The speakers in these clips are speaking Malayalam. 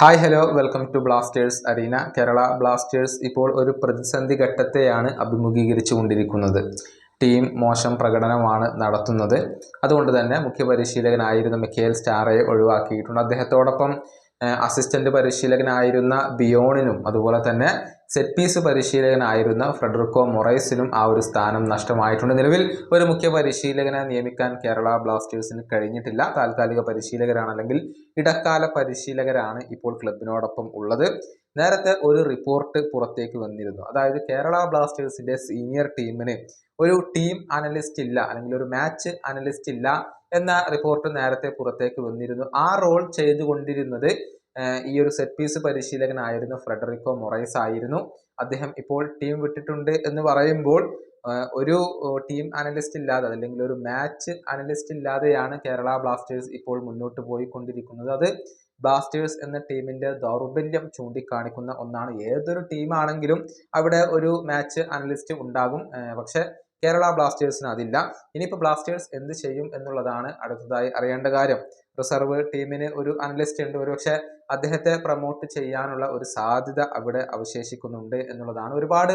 Hi hello welcome to blasters arena Kerala blasters ഇപ്പോൾ ഒരു പ്രതിസന്ധി ഘട്ടത്തെയാണ് അഭിമുഖീകരിച്ചുകൊണ്ടിരിക്കുന്നത് ടീം മോശം പ്രകടനമാണ് നടത്തുന്നത്. അതുകൊണ്ട് തന്നെ മുഖ്യപരിശീലകനായിരുന്ന മിക്കേൽ സ്റ്റാറയെ ഒഴിവാക്കിയിട്ടുണ്ട്. അദ്ദേഹത്തോടൊപ്പം അസിസ്റ്റന്റ് പരിശീലകനായിരുന്ന ബിയോണിനും അതുപോലെ തന്നെ സെറ്റ് പീസ് പരിശീലകനായിരുന്ന ഫ്രെഡറിക്കോ മൊറൈസിനും ആ ഒരു സ്ഥാനം നഷ്ടമായിട്ടുണ്ട്. നിലവിൽ ഒരു മുഖ്യ പരിശീലകനെ നിയമിക്കാൻ കേരള ബ്ലാസ്റ്റേഴ്സിന് കഴിഞ്ഞിട്ടില്ല. താൽക്കാലിക പരിശീലകരാണ് അല്ലെങ്കിൽ ഇടക്കാല പരിശീലകരാണ് ഇപ്പോൾ ക്ലബിനോടൊപ്പം ഉള്ളത്. നേരത്തെ ഒരു റിപ്പോർട്ട് പുറത്തേക്ക് വന്നിരുന്നു. അതായത് കേരള ബ്ലാസ്റ്റേഴ്സിന്റെ സീനിയർ ടീമിന് ഒരു ടീം അനലിസ്റ്റ് ഇല്ല അല്ലെങ്കിൽ ഒരു മാച്ച് അനലിസ്റ്റ് ഇല്ല എന്ന റിപ്പോർട്ട് നേരത്തെ പുറത്തേക്ക് വന്നിരുന്നു. ആ റോൾ ചെയ്തുകൊണ്ടിരുന്നത് ഈ ഒരു സെറ്റ് പീസ് പരിശീലകനായിരുന്ന ഫ്രെഡറിക്കോ മൊറൈസ് ആയിരുന്നു. അദ്ദേഹം ഇപ്പോൾ ടീം വിട്ടിട്ടുണ്ട് എന്ന് പറയുമ്പോൾ ഒരു ടീം അനലിസ്റ്റ് ഇല്ലാതെ അല്ലെങ്കിൽ ഒരു മാച്ച് അനലിസ്റ്റ് ഇല്ലാതെയാണ് കേരള ബ്ലാസ്റ്റേഴ്സ് ഇപ്പോൾ മുന്നോട്ട് പോയിക്കൊണ്ടിരിക്കുന്നത്. അത് ബ്ലാസ്റ്റേഴ്സ് എന്ന ടീമിന്റെ ദൗർബല്യം ചൂണ്ടിക്കാണിക്കുന്ന ഒന്നാണ്. ഏതൊരു ടീമാണെങ്കിലും അവിടെ ഒരു മാച്ച് അനലിസ്റ്റ് ഉണ്ടാകും. പക്ഷെ കേരള ബ്ലാസ്റ്റേഴ്സിന് അതില്ല. ഇനിയിപ്പോൾ ബ്ലാസ്റ്റേഴ്സ് എന്ത് ചെയ്യും എന്നുള്ളതാണ് അടുത്തതായി അറിയേണ്ട കാര്യം. റിസർവ് ടീമിന് ഒരു അനലിസ്റ്റ് ഉണ്ട്. ഒരുപക്ഷെ അദ്ദേഹത്തെ പ്രൊമോട്ട് ചെയ്യാനുള്ള ഒരു സാധ്യത അവിടെ അവശേഷിക്കുന്നുണ്ട് എന്നുള്ളതാണ്. ഒരുപാട്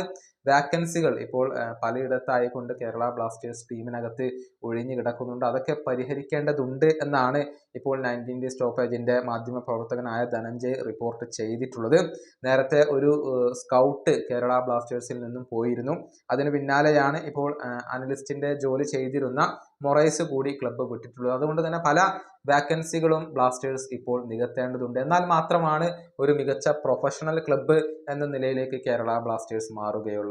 വാക്കൻസികൾ ഇപ്പോൾ പലയിടത്തായിക്കൊണ്ട് കേരള ബ്ലാസ്റ്റേഴ്സ് ടീമിനകത്ത് ഒഴിഞ്ഞു കിടക്കുന്നുണ്ട്. അതൊക്കെ പരിഹരിക്കേണ്ടതുണ്ട് എന്നാണ് ഇപ്പോൾ നയന്റീൻ ഡേ സ്റ്റോപ്പേജിന്റെ മാധ്യമ പ്രവർത്തകനായ ധനഞ്ജയ് റിപ്പോർട്ട് ചെയ്തിട്ടുള്ളത്. നേരത്തെ ഒരു സ്കൗട്ട് കേരള ബ്ലാസ്റ്റേഴ്സിൽ നിന്നും പോയിരുന്നു. അതിന് പിന്നാലെയാണ് ഇപ്പോൾ അനലിസ്റ്റിന്റെ ജോലി ചെയ്തിരുന്ന മൊറൈസ് കൂടി ക്ലബ്ബ് വിട്ടിട്ടുള്ളത്. അതുകൊണ്ട് തന്നെ പല വാക്കൻസികളും ബ്ലാസ്റ്റേഴ്സ് ഇപ്പോൾ നികത്തേണ്ടതുണ്ട്. എന്നാൽ മാത്രമാണ് ഒരു മികച്ച പ്രൊഫഷണൽ ക്ലബ്ബ് എന്ന നിലയിലേക്ക് കേരള ബ്ലാസ്റ്റേഴ്സ് മാറുകയുള്ളൂ.